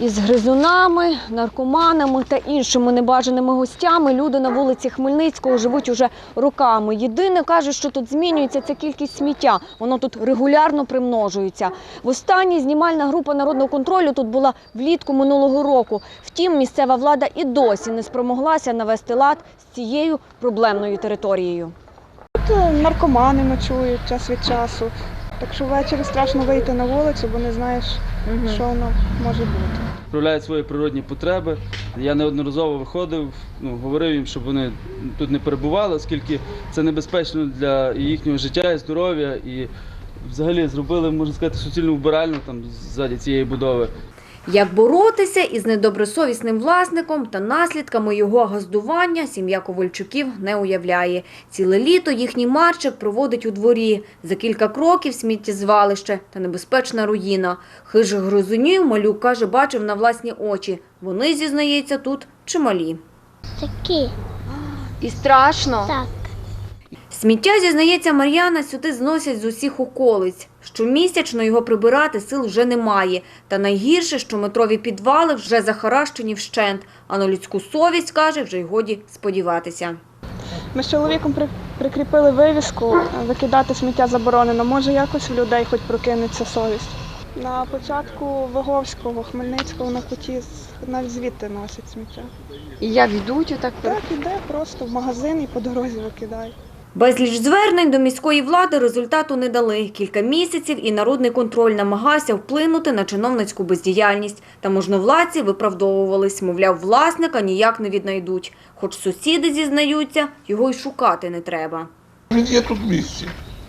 Із гризунами, наркоманами та іншими небажаними гостями люди на вулиці Хмельницького живуть уже роками. Єдине кажуть, що тут змінюється ця кількість сміття. Воно тут регулярно примножується. Востаннє знімальна група народного контролю тут була влітку минулого року. Втім, місцева влада і досі не спромоглася навести лад з цією проблемною територією. Тут е, наркомани ночують час від часу. Так що ввечері страшно вийти на вулицю, бо не знаєш, що воно може бути. справляють свої природні потреби. Я неодноразово виходив, ну, говорив їм, щоб вони тут не перебували, оскільки це небезпечно для їхнього життя і здоров'я. І взагалі зробили, можна сказати, суцільну вбиральну там ззаді цієї будови. Як боротися із недобросовісним власником та наслідками його газдування сім'я Ковальчуків не уявляє. Ціле літо їхній марчик проводить у дворі. За кілька кроків сміттєзвалище та небезпечна руїна. Хижих гризунів малюк каже, бачив на власні очі. Вони, зізнається, тут чималі. Такі, І страшно. так. Сміття, зізнається Мар'яна, сюди зносять з усіх околиць. Щомісячно його прибирати сил вже немає. Та найгірше, що метрові підвали вже захаращені вщент, а на людську совість, каже, вже й годі сподіватися. Ми з чоловіком при- прикріпили вивіску е, викидати сміття заборонено. Може якось в людей хоч прокинеться совість. На початку Виговського, Хмельницького на куті навіть звідти носять сміття. І як йдуть, отак Так іде просто в магазин і по дорозі викидає. Безліч звернень до міської влади результату не дали. Кілька місяців і народний контроль намагався вплинути на чиновницьку бездіяльність. Та можновладці виправдовувались, мовляв, власника ніяк не віднайдуть. Хоч сусіди зізнаються, його й шукати не треба. Він є тут в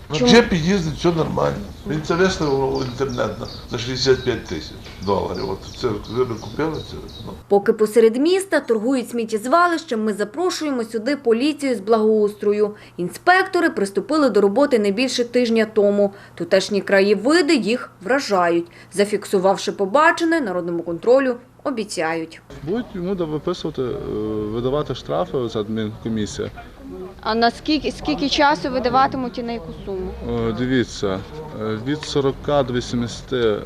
місті. На джепі їздить, все нормально. Він це виставив в інтернет на- за 65 тисяч доларів. От це ви купили це? Ну. Поки посеред міста торгують сміттєзвалищем, ми запрошуємо сюди поліцію з благоустрою. Інспектори приступили до роботи не більше тижня тому. Тутешні краєвиди їх вражають. Зафіксувавши побачене, народному контролю обіцяють. Будуть йому виписувати, е, видавати штрафи, оця адмінкомісія. А на скільки, скільки часу видаватимуть і на яку суму? Дивіться, е, від 40 до 80 е,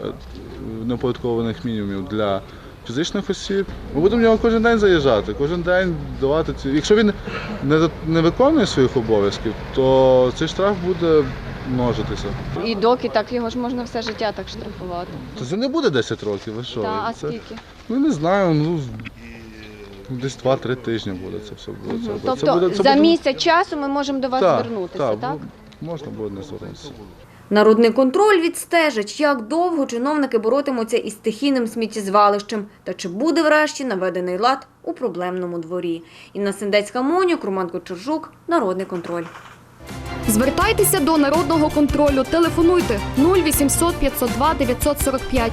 неоподаткованих мінімумів для фізичних осіб. Ми будемо в нього кожен день заїжджати, кожен день давати ці. Якщо він не, не виконує своїх обов'язків, то цей штраф буде множитися. І доки так його ж можна все життя так штрафувати. То це не буде 10 років, ви що? Та, а Це- скільки? Ну не знаю, ну десь 2-3 тижні буде це все. Буде. Це, Тобто це буде, це за буде- місяць часу ми можемо до вас Так, звернутися, так? так? Можна буде не звернутися. Народний контроль відстежить, як довго чиновники боротимуться із стихійним сміттєзвалищем та чи буде врешті наведений лад у проблемному дворі. Інна Сендецька Монюк, Роман Кочержук, Народний контроль. Звертайтеся до народного контролю. Телефонуйте 0800 502 945